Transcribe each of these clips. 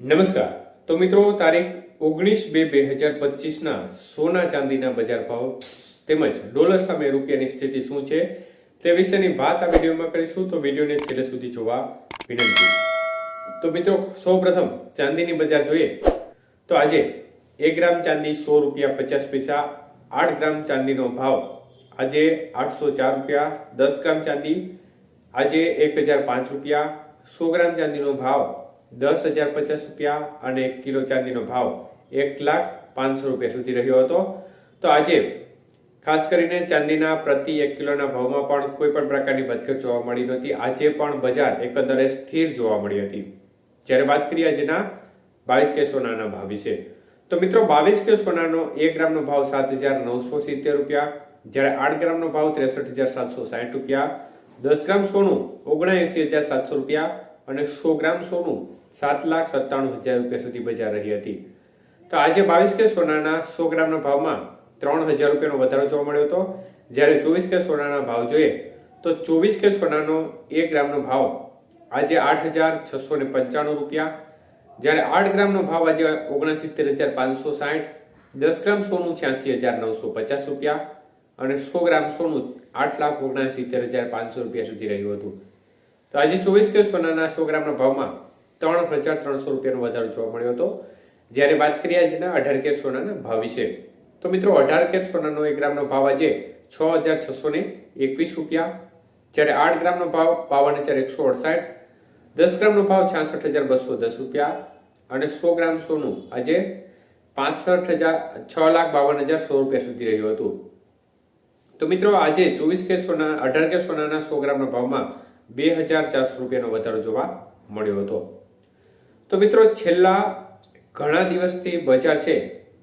નમસ્કાર. તો મિત્રો, તારીખ ઓગણીસ બે બે હજાર પચીસના સોના ચાંદીના બજાર ભાવ તેમજ ડોલર સામે રૂપિયાની સ્થિતિ શું છે તે વિશેની વાત આ વિડીયોમાં કરીશું. તો વિડીયોને છેલ્લે સુધી જોવા વિનંતી. તો મિત્રો, સૌપ્રથમ ચાંદીની બજાર જોઈએ. તો આજે એક ગ્રામ ચાંદી સો રૂપિયા પચાસ પૈસા, આઠ ગ્રામ ચાંદીનો ભાવ આજે આઠસો ચાર રૂપિયા, દસ ગ્રામ ચાંદી આજે એક હજાર પાંચ રૂપિયા, સો ગ્રામ ચાંદીનો ભાવ દસ હજાર પચાસ રૂપિયા અને એક કિલો ચાંદીનો ભાવ એક લાખ પાંચસો રૂપિયા સુધી રહ્યો હતો. તો આજે ખાસ કરીને ચાંદીના પ્રતિ એક કિલોના ભાવમાં પણ કોઈ પણ પ્રકારની વધઘટ જોવા મળી નહોતી. આજે પણ બજાર એકંદરે સ્થિર જોવા મળી હતી. જ્યારે વાત કરીએ આજના બાવીસ કે સોનાના ભાવ વિશે, તો મિત્રો બાવીસ કે સોનાનો એક ગ્રામનો ભાવ સાત હજાર નવસો સિત્તેર રૂપિયા, જ્યારે આઠ ગ્રામનો ભાવ ત્રેસઠ હજાર સાતસો સાઠ રૂપિયા, દસ ગ્રામ સોનું ઓગણએંસી હજાર સાતસો રૂપિયા અને સો ગ્રામ સોનું સાત લાખ સત્તાણું હજાર રૂપિયા સુધી બજાર રહી હતી. તો આજે બાવીસ કે સોનાના સો ગ્રામના ભાવમાં ત્રણ હજાર રૂપિયાનો વધારો જોવા મળ્યો હતો. જ્યારે ચોવીસ કે સોનાના ભાવ જોઈએ તો ચોવીસ કે સોનાનો એક ગ્રામનો ભાવ આજે આઠ હજાર છસો ને પંચાણું રૂપિયા. જ્યારે આઠ ગ્રામનો ભાવ આજે ઓગણસિત્તેર હજાર પાંચસો સાઠ, દસ ગ્રામ સોનું છ્યાસી હજાર નવસો પચાસ રૂપિયા અને સો ગ્રામ સોનું આઠ લાખ ઓગણસિત્તેર હજાર પાંચસો રૂપિયા સુધી રહ્યું હતું. તો આજે ચોવીસ કે સોનાના સો ગ્રામના ભાવમાં ત્રણ હજાર ત્રણસો રૂપિયાનો વધારો જોવા મળ્યો હતો. જ્યારે વાત કરીએ આજના અઢાર કેર સોનાના ભાવ વિશે, તો મિત્રો અઢાર કેર સોનાનો એક ગ્રામનો ભાવ આજે છ હજાર છસો ને એકવીસ રૂપિયા. જ્યારે આઠ ગ્રામનો ભાવ બાવન હજાર એકસો અડસાઠ, દસ ગ્રામનો ભાવ છાસઠ હજાર બસો દસ રૂપિયા અને સો ગ્રામ સોનું આજે પાસઠ હજાર છ લાખ બાવન હજાર સો રૂપિયા સુધી રહ્યું હતું. તો મિત્રો આજે ચોવીસ કે સોના, અઢાર કે સોનાના સો ગ્રામના ભાવમાં બે હજાર ચારસો રૂપિયાનો વધારો જોવા મળ્યો હતો. તો મિત્રો, છેલ્લા ઘણા દિવસથી બજાર છે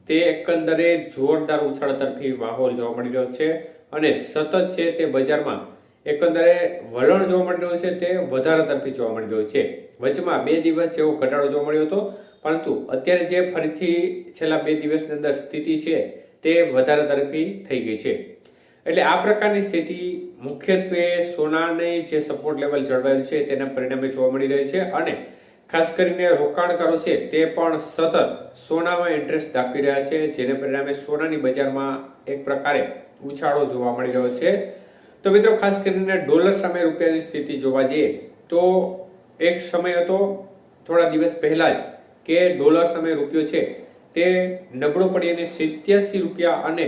તે એકંદરે જોરદાર ઉછાળ તરફી માહોલ જોવા મળી રહ્યો છે અને સતત છે તે બજારમાં એકંદરે વલણ જોવા મળી રહ્યું છે તે વધારા તરફી જોવા મળી રહ્યું છે. વચમાં બે દિવસ જેવો ઘટાડો જોવા મળ્યો હતો, પરંતુ અત્યારે જે ફરીથી છેલ્લા બે દિવસની અંદર સ્થિતિ છે તે વધારા તરફી થઈ ગઈ છે. એટલે આ પ્રકારની સ્થિતિ મુખ્યત્વે સોનાની જે સપોર્ટ લેવલ જળવાયું છે તેના પરિણામે જોવા મળી રહી છે અને ખાસ કરીને રોકાણકારો છે તે પણ સતત સોનામાં ઇન્ટરેસ્ટ દાખવી રહ્યા છે, જેને પરિણામે સોનાની બજારમાં એક પ્રકારે ઉછાળો જોવા મળી રહ્યો છે. તો મિત્રો, ખાસ કરીને ડોલર સામે રૂપિયાની સ્થિતિ જોવા જઈએ તો એક સમય હતો, થોડા દિવસ પહેલા જ કે ડોલર સામે રૂપિયો છે તે નબળો પડી અને સિત્યાસી રૂપિયા અને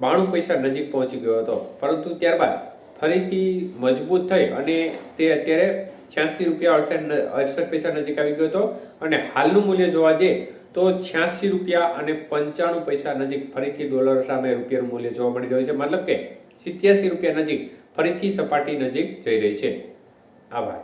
બાણું પૈસા નજીક પહોંચી ગયો હતો. પરંતુ ત્યારબાદ ફરીથી મજબૂત થઈ અને તે અત્યારે છ્યાસી રૂપિયા અડસઠ અડસઠ પૈસા નજીક આવી ગયો હતો. અને હાલનું મૂલ્ય જોવા જઈએ તો છ્યાસી રૂપિયા અને પંચાણું પૈસા નજીક ફરીથી ડોલર સામે રૂપિયાનું મૂલ્ય જોવા મળી રહ્યું છે. મતલબ કે સિત્યાસી રૂપિયા નજીક ફરીથી સપાટી નજીક જઈ રહી છે. આભાર.